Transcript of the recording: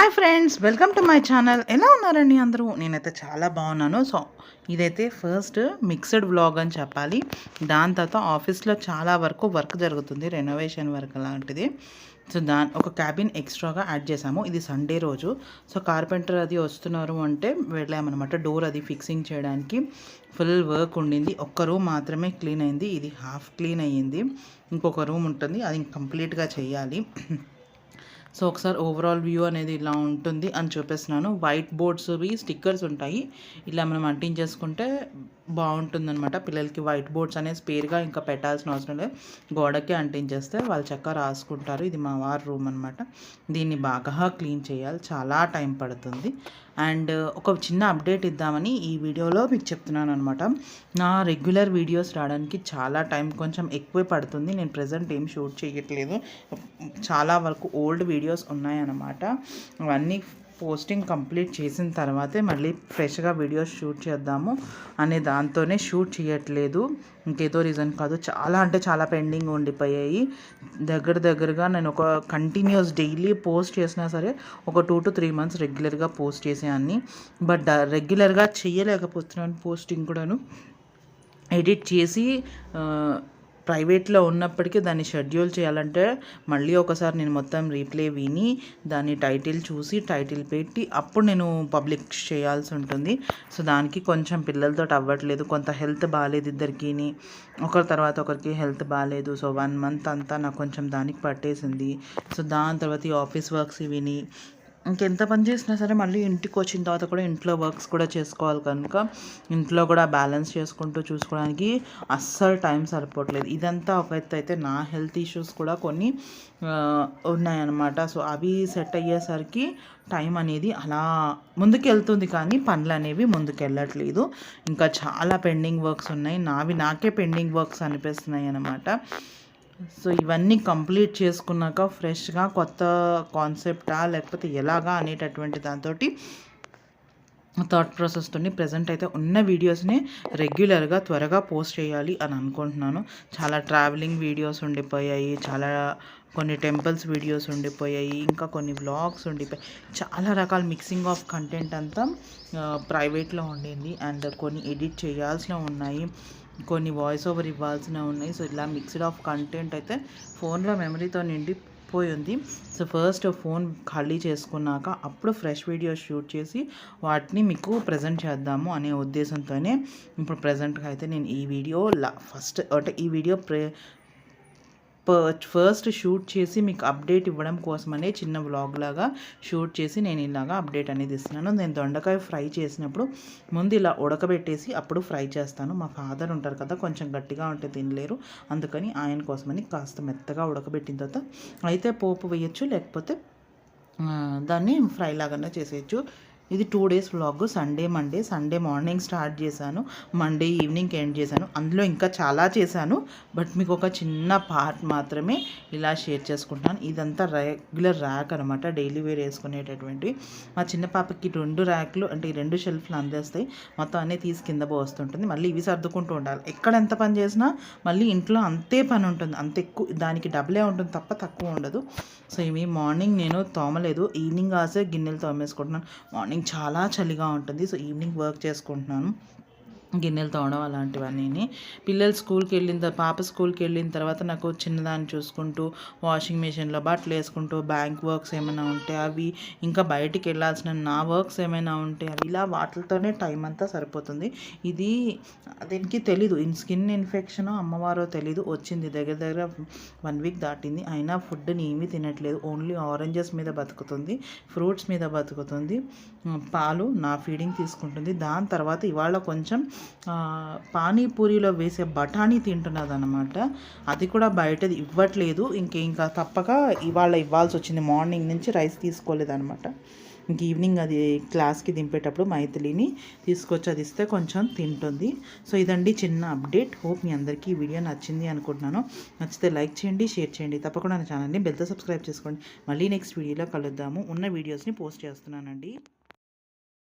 Hi friends welcome to my channel. ఎలా ఉన్నారండి అందరూ? నేనైతే చాలా బాగున్నాను. సో ఇదైతే ఫస్ట్ మిక్స్డ్ వ్లాగ్ అని చెప్పాలి. దాని తర్వాత ఆఫీస్లో చాలా వరకు వర్క్ జరుగుతుంది రెనోవేషన్ వర్క్ లాంటిది. సో దాని ఒక క్యాబిన్ ఎక్స్ట్రాగా యాడ్ చేసాము ఇది సండే రోజు. సో కార్పెంటర్ అది వస్తున్నారు అంటే వెళ్ళామన్నమాట. డోర్ అది ఫిక్సింగ్ చేయడానికి ఫుల్ వర్క్ ఉండింది. ఒక్క రూమ్ మాత్రమే క్లీన్ అయింది. ఇది హాఫ్ క్లీన్ అయ్యింది. ఇంకొక రూమ్ ఉంటుంది. అది కంప్లీట్గా చేయాలి. సో ఒకసారి ఓవరాల్ వ్యూ అనేది ఇలా ఉంటుంది అని చూపిస్తున్నాను వైట్ బోర్డ్స్వి స్టిక్కర్స్ ఉంటాయి. ఇలా మనం అంటించేసుకుంటే బాగుంటుందన్నమాట. పిల్లలకి వైట్ బోర్డ్స్ అనేది స్పేర్గా ఇంకా పెట్టాల్సిన అవసరం లేదు. గోడకి అంటించేస్తే వాళ్ళు చక్కగా రాసుకుంటారు. ఇది మా వారి రూమ్ అనమాట దీన్ని బాగా క్లీన్ చేయాలి. చాలా టైం పడుతుంది. అండ్ ఒక చిన్న అప్డేట్ ఇద్దామని ఈ వీడియోలో మీకు చెప్తున్నాను అనమాట నా రెగ్యులర్ వీడియోస్ రావడానికి చాలా టైం కొంచెం ఎక్కువే పడుతుంది. నేను ప్రజెంట్ ఏం షూట్ చేయట్లేదు. చాలా వరకు ఓల్డ్ వీడియోస్ ఉన్నాయన్నమాట. అవన్నీ పోస్టింగ్ కంప్లీట్ చేసిన తర్వాతే మళ్ళీ ఫ్రెష్గా వీడియోస్ షూట్ చేద్దాము అనే దాంతోనే షూట్ చేయట్లేదు. ఇంకేదో రీజన్ కాదు. చాలా అంటే చాలా పెండింగ్ ఉండిపోయాయి. దగ్గర దగ్గరగా నేను ఒక కంటిన్యూస్ డైలీ పోస్ట్ చేసినా సరే ఒక టూ టు త్రీ మంత్స్ రెగ్యులర్గా పోస్ట్ చేసేయాన్ని బట్ రెగ్యులర్గా uh, చేయలేకపోతున్నాను పోస్టింగ్ కూడాను. ఎడిట్ చేసి uh, ప్రైవేట్లో ఉన్నప్పటికీ దాన్ని షెడ్యూల్ చేయాలంటే మళ్ళీ ఒకసారి నేను మొత్తం రీప్లే విని దాని టైటిల్ చూసి టైటిల్ పెట్టి అప్పుడు నేను పబ్లిక్ చేయాల్సి ఉంటుంది. సో దానికి కొంచెం పిల్లలతో అవ్వట్లేదు. కొంత హెల్త్ బాగాలేదు ఇద్దరికి ఒకరి తర్వాత ఒకరికి హెల్త్ బాగాలేదు సో వన్ మంత్ అంతా నాకు కొంచెం దానికి పట్టేసింది. సో దాని తర్వాత ఈ ఆఫీస్ వర్క్స్ విని ఇంకెంత పని చేసినా సరే మళ్ళీ ఇంటికి వచ్చిన తర్వాత కూడా ఇంట్లో వర్క్స్ కూడా చేసుకోవాలి కనుక. ఇంట్లో కూడా బ్యాలెన్స్ చేసుకుంటూ చూసుకోవడానికి అస్సలు టైం సరిపోవట్లేదు. ఇదంతా ఒక ఎత్తు అయితే నా హెల్త్ ఇష్యూస్ కూడా కొన్ని ఉన్నాయన్నమాట. సో అవి సెట్ అయ్యేసరికి టైం అనేది అలా ముందుకెళ్తుంది కానీ పనులు అనేవి ముందుకెళ్ళట్లేదు. ఇంకా చాలా పెండింగ్ వర్క్స్ ఉన్నాయి. నావి నాకే పెండింగ్ వర్క్స్ అనిపిస్తున్నాయి అన్నమాట సో ఇవన్నీ కంప్లీట్ చేసుకున్నాక ఫ్రెష్గా కొత్త కాన్సెప్టా లేకపోతే ఎలాగా అనేటటువంటి దాంతో థాట్ ప్రాసెస్తో ప్రజెంట్ అయితే ఉన్న వీడియోస్ని రెగ్యులర్గా త్వరగా పోస్ట్ చేయాలి అని అనుకుంటున్నాను. చాలా ట్రావెలింగ్ వీడియోస్ ఉండిపోయాయి చాలా కొన్ని టెంపుల్స్ వీడియోస్ ఉండిపోయాయి ఇంకా కొన్ని వ్లాగ్స్ ఉండిపోయాయి. చాలా రకాల మిక్సింగ్ ఆఫ్ కంటెంట్ అంతా ప్రైవేట్లో ఉండింది. అండ్ కొన్ని ఎడిట్ చేయాల్సిన ఉన్నాయి. కొన్ని వాయిస్ ఓవర్ ఇవ్వాల్సిన ఉన్నాయి. సో ఇలా మిక్స్డ్ ఆఫ్ కంటెంట్ అయితే ఫోన్లో మెమరీతో నిండి పోయి ఉంది సో ఫస్ట్ ఫోన్ ఖాళీ చేసుకున్నాక అప్పుడు ఫ్రెష్ వీడియో షూట్ చేసి వాటిని మీకు ప్రజెంట్ చేద్దాము అనే ఉద్దేశంతోనే ఇప్పుడు ప్రజెంట్గా అయితే నేను ఈ వీడియో ఫస్ట్ అంటే ఈ వీడియో ప్రే ఫస్ట్ షూట్ చేసి మీకు అప్డేట్ ఇవ్వడం కోసమనే చిన్న వ్లాగ్ లాగా షూట్ చేసి నేను ఇలాగా అప్డేట్ అనేది ఇస్తున్నాను. నేను దొండకాయ ఫ్రై చేసినప్పుడు ముందు ఇలా ఉడకబెట్టేసి అప్పుడు ఫ్రై చేస్తాను. మా ఫాదర్ ఉంటారు కదా కొంచెం గట్టిగా ఉంటే తినలేరు. అందుకని ఆయన కోసమని కాస్త మెత్తగా ఉడకబెట్టిన తర్వాత అయితే పోపు వేయచ్చు లేకపోతే దాన్ని ఫ్రై లాగానే చేసేయచ్చు. ఇది two days vlog Sunday Monday Sunday morning start చేశాను. మండే ఈవినింగ్ ఎండ్ చేశాను. అందులో ఇంకా చాలా చేశాను. బట్ మీకు ఒక చిన్న పార్ట్ మాత్రమే ఇలా షేర్ చేసుకుంటాను ఇదంతా రెగ్యులర్ ర్యాక్ అనమాట డైలీ వేర్ వేసుకునేటటువంటి మా చిన్న పాపకి రెండు ర్యాక్లు అంటే రెండు షెల్ఫ్లు అందేస్తాయి. మొత్తం అన్నీ తీసి కింద పోస్తుంటుంది. మళ్ళీ ఇవి సర్దుకుంటూ ఉండాలి. ఎక్కడ ఎంత పని చేసినా మళ్ళీ ఇంట్లో అంతే పని ఉంటుంది. అంత ఎక్కువ దానికి డబులే ఉంటుంది తప్ప తక్కువ ఉండదు. సో ఇవి మార్నింగ్ నేను తోమలేదు. ఈవినింగ్ కాసే గిన్నెలు తోమేసుకుంటున్నాను. మార్నింగ్ చాలా చలిగా ఉంటుంది. సో ఈవినింగ్ వర్క్ చేసుకుంటున్నాను. గిన్నెలు తోవడం అలాంటివన్నీ పిల్లలు స్కూల్కి వెళ్ళిన పాప స్కూల్కి వెళ్ళిన తర్వాత నాకు చిన్నదాన్ని చూసుకుంటూ వాషింగ్ మిషన్లో బట్టలు వేసుకుంటూ బ్యాంక్ వర్క్స్ ఏమైనా ఉంటే అవి ఇంకా బయటికి వెళ్ళాల్సిన నా వర్క్స్ ఏమైనా ఉంటే అవి ఇలా వాటితోనే టైం అంతా సరిపోతుంది. ఇది దీనికి తెలీదు. ఇన్ స్కిన్ ఇన్ఫెక్షన్ అమ్మవారో తెలీదు. వచ్చింది దగ్గర దగ్గర వన్ వీక్ దాటింది. అయినా ఫుడ్ని ఏమీ తినట్లేదు. ఓన్లీ ఆరెంజెస్ మీద బతుకుతుంది. ఫ్రూట్స్ మీద బతుకుతుంది. పాలు నా ఫీడింగ్ తీసుకుంటుంది. దాని తర్వాత ఇవాళ కొంచెం పానీపూరిలో వేసే బఠానీ తింటున్నది అనమాట అది కూడా బయటది ఇవ్వట్లేదు. ఇంకా ఇంకా తప్పక ఇవాళ ఇవ్వాల్సి వచ్చింది. మార్నింగ్ నుంచి రైస్ తీసుకోలేదనమాట ఇంక ఈవినింగ్ అది క్లాస్కి దింపేటప్పుడు మైథిలిని తీసుకొచ్చి అది ఇస్తే కొంచెం తింటుంది. సో ఇదండి చిన్న అప్డేట్. హోప్ మీ అందరికీ ఈ వీడియో నచ్చింది అనుకుంటున్నాను. నచ్చితే లైక్ చేయండి షేర్ చేయండి. తప్పకుండా నా ఛానల్ని బెల్తో సబ్స్క్రైబ్ చేసుకోండి. మళ్ళీ నెక్స్ట్ వీడియోలో కలుద్దాము. ఉన్న వీడియోస్ని పోస్ట్ చేస్తున్నానండి.